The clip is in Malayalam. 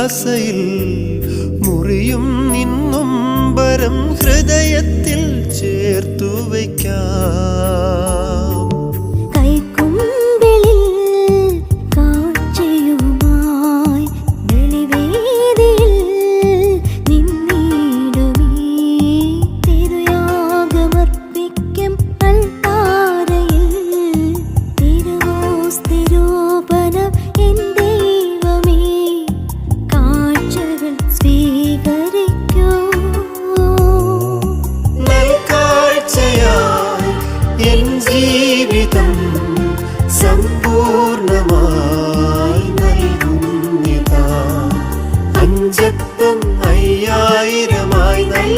ആസയിൽ മുറിയും നിന്നും ഹൃദയത്തിൽ സ്വീകരിക്കൂ. നൽകാഴ്ചയായി എൻ ജീവിതം സമ്പൂർണമായി